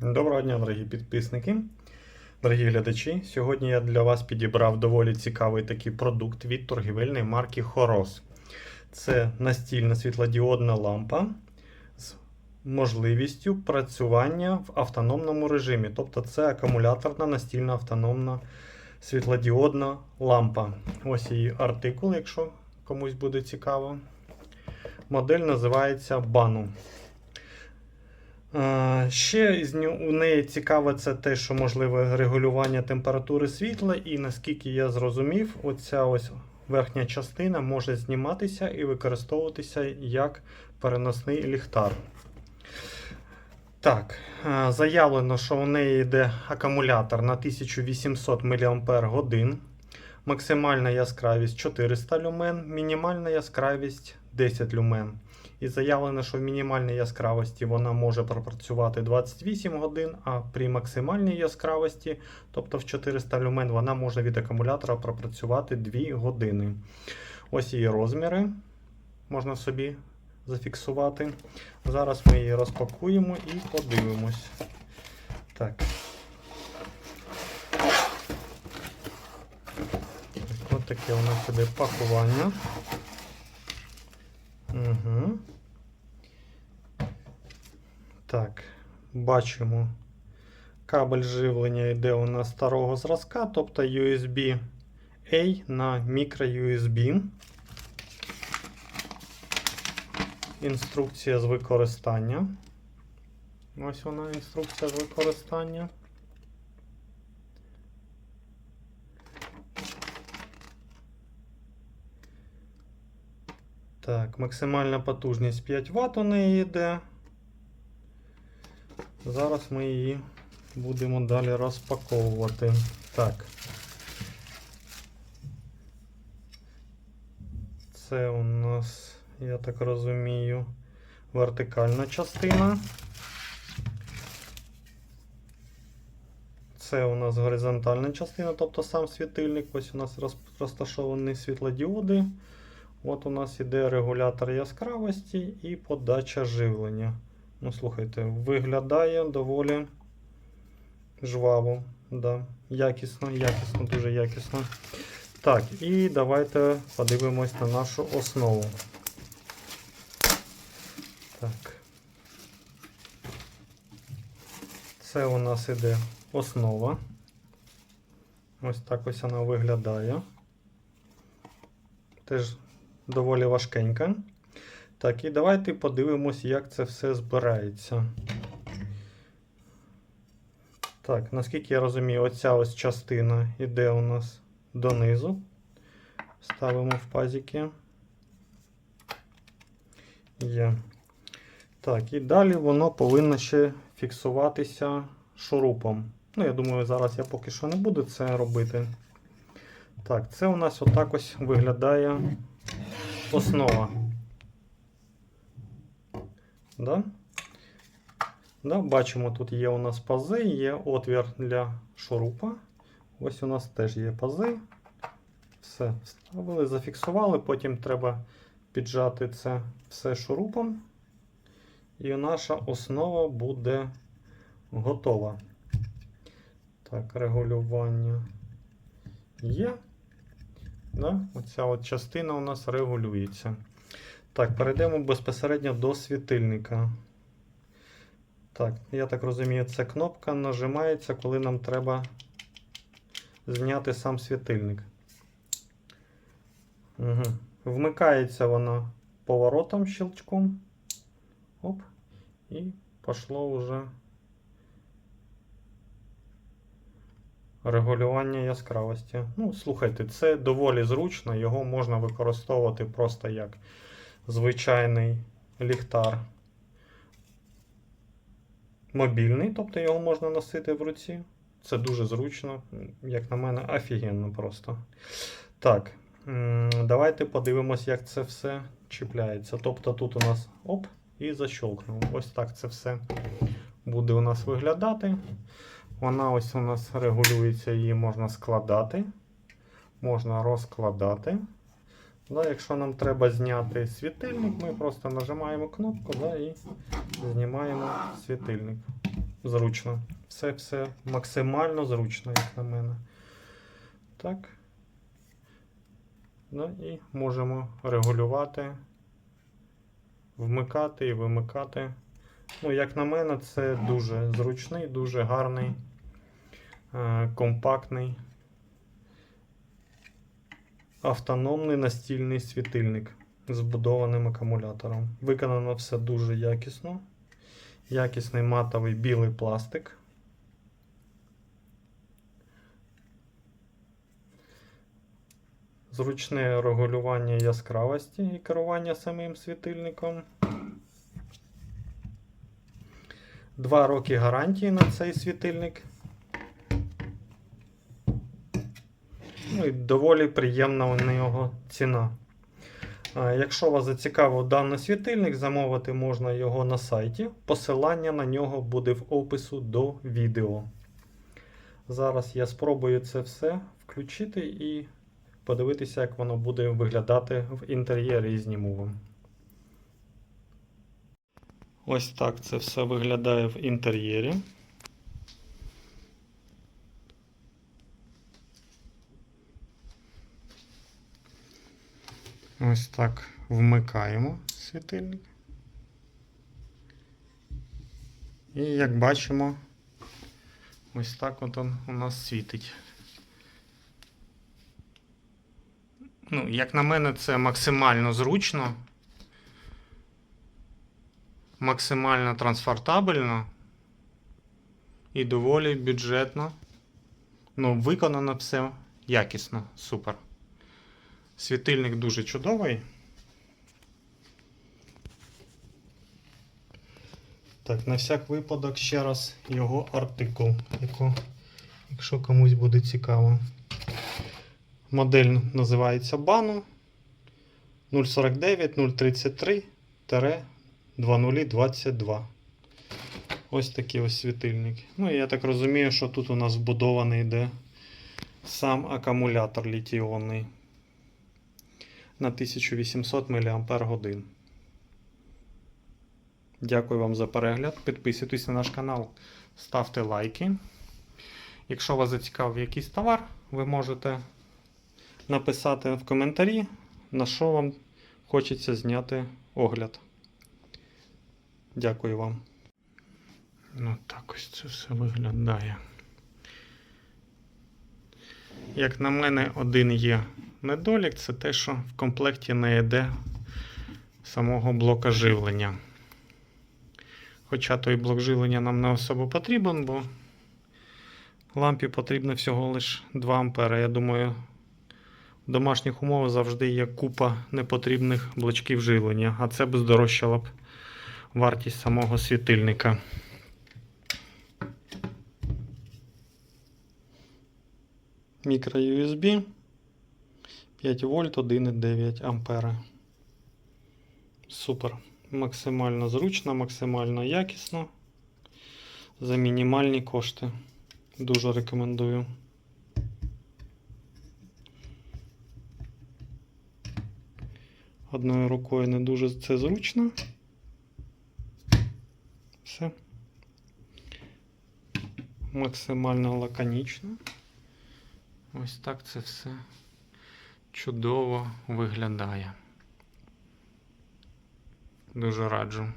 Доброго дня, дорогі підписники, дорогі глядачі. Сьогодні я для вас підібрав доволі цікавий такий продукт від торгівельної марки Хорос. Це настільна світлодіодна лампа з можливістю працювання в автономному режимі. Тобто це акумуляторна настільна автономна світлодіодна лампа. Ось її артикул, якщо комусь буде цікаво. Модель називається Бану. Ще у неї цікаве це те, що можливе регулювання температури світла, і наскільки я зрозумів, оця ось верхня частина може зніматися і використовуватися як переносний ліхтар. Так, заявлено, що у неї йде акумулятор на 1800 мАч, максимальна яскравість 400 люмен, мінімальна яскравість 10 люмен. І заявлено, що в мінімальній яскравості вона може пропрацювати 28 годин, а при максимальній яскравості, тобто в 400 люмен, вона може від акумулятора пропрацювати 2 години. Ось її розміри можна собі зафіксувати. Зараз ми її розпакуємо і подивимось. Так. Ось таке у нас іде пакування. Угу. Так, бачимо. Кабель живлення йде у нас старого зразка, тобто USB A на microUSB. Інструкція з використання. Ось вона інструкція з використання. Так, максимальна потужність 5 Вт у неї йде. Зараз ми її будемо далі розпаковувати. Так. Це у нас, я так розумію, вертикальна частина. Це у нас горизонтальна частина, тобто сам світильник. Ось у нас роз- розташовані світлодіоди. От у нас іде регулятор яскравості і подача живлення. Ну, слухайте, виглядає доволі жваво. Да. Якісно, якісно, дуже якісно. Так, і давайте подивимось на нашу основу. Так. Це у нас іде основа. Ось так ось вона виглядає. Теж доволі важкенька. Так, і давайте подивимось, як це все збирається. Так, наскільки я розумію, оця ось частина йде у нас донизу. Ставимо в пазики. Є. Так, і далі воно повинно ще фіксуватися шурупом. Ну, я думаю, зараз я поки що не буду це робити. Так, це у нас отак ось виглядає основа. Да? Да, бачимо, тут є у нас пази, є отвір для шурупа. Ось у нас теж є пази. Все, вставили, зафіксували, потім треба піджати це все шурупом. І наша основа буде готова. Так, регулювання є. Да? Оця от частина у нас регулюється. Так, перейдемо безпосередньо до світильника. Так, я так розумію, ця кнопка нажимається, коли нам треба зняти сам світильник. Угу. Вмикається вона поворотом щелчком. Оп. І пішло вже регулювання яскравості. Ну, слухайте, це доволі зручно, його можна використовувати просто як звичайний ліхтар мобільний, тобто його можна носити в руці. Це дуже зручно, як на мене, офігенно просто. Так, давайте подивимось, як це все чіпляється. Тобто тут у нас оп, і защолкнув. Ось так це все буде у нас виглядати. Вона ось у нас регулюється, її можна складати, можна розкладати. Да, якщо нам треба зняти світильник, ми просто нажимаємо кнопку да, і знімаємо світильник. зручно. Все все максимально зручно, як на мене. Так. Ну і можемо регулювати, вмикати і вимикати. Ну, як на мене, це дуже зручний, дуже гарний, е, компактний, автономний настільний світильник з вбудованим акумулятором. Виконано все дуже якісно. Якісний матовий білий пластик. Зручне регулювання яскравості і керування самим світильником. Два роки гарантії на цей світильник. Ну і доволі приємна у нього ціна. Якщо вас зацікавив даний світильник, замовити можна його на сайті. Посилання на нього буде в опису до відео. Зараз я спробую це все включити і подивитися, як воно буде виглядати в інтер'єрі зніму вам. Ось так це все виглядає в інтер'єрі. Ось так вмикаємо світильник. І як бачимо, ось так от он у нас світить. Ну, як на мене, це максимально зручно, максимально трансфортабельно і доволі бюджетно. Ну, виконано все якісно, супер. Світильник дуже чудовий. Так, на всяк випадок ще раз його артикул, яко, якщо комусь буде цікаво. Модель називається Banu 049 033 2022. Ось такий ось світильник. Ну, я так розумію, що тут у нас вбудований йде сам акумулятор літіонний на 1800 мАч. Дякую вам за перегляд. Підписуйтесь на наш канал, ставте лайки. Якщо вас зацікавив якийсь товар, ви можете написати в коментарі, на що вам хочеться зняти огляд. Дякую вам. Ну так ось це все виглядає. Як на мене, один є недолік, це те, що в комплекті не йде самого блока живлення. Хоча той блок живлення нам не особо потрібен, бо лампі потрібно всього лише 2 А. Я думаю, в домашніх умовах завжди є купа непотрібних блочків живлення, а це б здорожчало б вартість самого світильника. Мікро USB 5 вольт 1,9 ампера. Супер. Максимально зручно, максимально якісно. За мінімальні кошти. Дуже рекомендую. Одною рукою не дуже це зручно. Все. Максимально лаконічно. Ось так це все чудово виглядає. Дуже раджу.